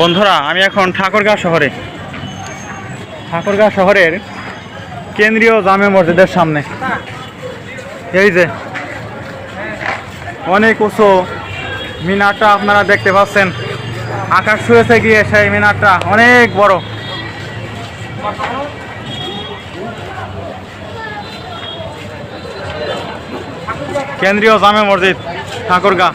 বন্ধুরা, আমি এখন ঠাকুরগাঁও শহরে। ঠাকুরগাঁও শহরের কেন্দ্রীয় জামে মসজিদের সামনে। এই যে, অনেক উঁচু মিনারটা আপনারা দেখতে পাচ্ছেন। আকাশ ছুঁয়েছে গিয়ে সেই মিনারটা, অনেক বড়। কেন্দ্রীয় জামে মসজিদ, ঠাকুরগাঁ।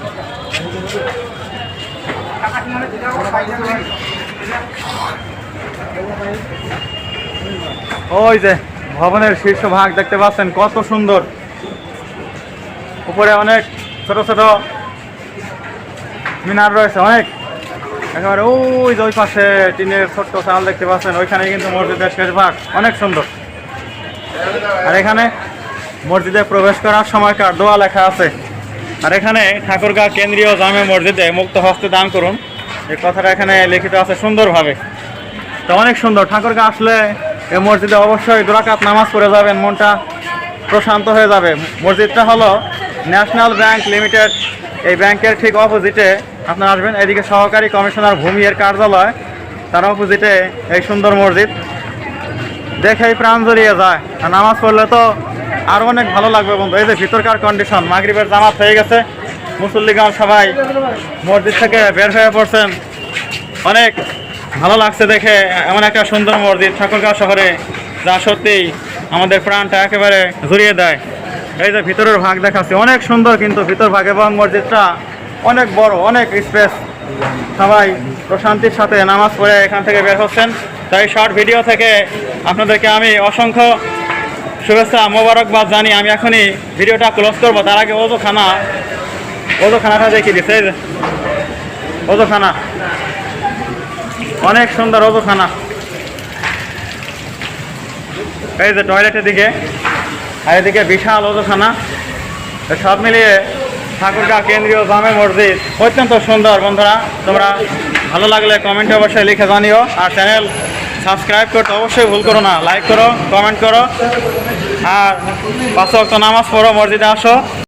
ওই যে ভবনের শীর্ষ ভাগ দেখতে পাচ্ছেন, কত সুন্দর। উপরে অনেক ছোট ছোট মিনার রয়েছে, অনেক। একেবারে ওই যে ওই পাশে টিনের ছোট্ট চাল দেখতে পাচ্ছেন, ওইখানে কিন্তু মসজিদের শেষ ভাগ, অনেক সুন্দর। আর এখানে মসজিদে প্রবেশ করার সময়কার দোয়া লেখা আছে। আর এখানে ঠাকুরগাঁ কেন্দ্রীয় জামে মসজিদে মুক্ত হস্তে দান করুন। এই কথাটা এখানে লিখিত আছে সুন্দরভাবে। তো অনেক সুন্দর। ঠাকুরগাঁ আসলে এই মসজিদে অবশ্যই দুরাকাত নামাজ পড়ে যাবেন, মনটা প্রশান্ত হয়ে যাবে। মসজিদটা হলো ন্যাশনাল ব্যাংক লিমিটেড। এই ব্যাংকের ঠিক অপোজিটে আপনারা আসবেন, এদিকে সহকারী কমিশনার ভূমির কার্যালয়, তার অপোজিটে এই সুন্দর মসজিদ। দেখেই প্রাণ জড়িয়ে যায়। আর নামাজ পড়লে তো আরও অনেক ভালো লাগবে বন্ধু। এই যে ভিতরকার কন্ডিশন মাগরিবের জামাত হয়ে গেছে। মুসল্লিগণ সবাই মসজিদ থেকে বের হয়ে পড়ছেন। অনেক ভালো লাগছে দেখে, এমন একটা সুন্দর মসজিদ ঠাকুরগাঁও শহরে যা সত্যিই আমাদের প্রাণটা একেবারে জড়িয়ে দেয়। এই যে ভিতরের ভাগ দেখাচ্ছে, অনেক সুন্দর কিন্তু ভিতর ভাগ এবং মসজিদটা অনেক বড়, অনেক স্পেস সবাই প্রশান্তির সাথে নামাজ পড়ে এখান থেকে বের হচ্ছেন। তাই শর্ট ভিডিও থেকে আপনাদেরকে আমি অসংখ্য শুভেচ্ছা, মোবারকবাদ জানি আমি এখনই ভিডিওটা ক্লোজ করব। তার আগে ওজোখানা ওজোখানাটা দেখিয়ে দিচ্ছে এই যে ওজোখানা। অনেক সুন্দর ওজোখানা। এই যে টয়লেটের দিকে, আর এদিকে বিশাল ওজোখানা। সব মিলিয়ে ঠাকুরগাঁ কেন্দ্রীয় জামে মসজিদ অত্যন্ত সুন্দর, বন্ধুরা। তোমরা ভালো লাগলে কমেন্টে অবশ্যই লিখে জানিও। আর চ্যানেল সাবস্ক্রাইব করতে অবশ্যই ভুল করো না। লাইক করো, কমেন্ট করো। আর পাঁচ ওয়াক্ত নামাজ পড়ো, মসজিদে আসো।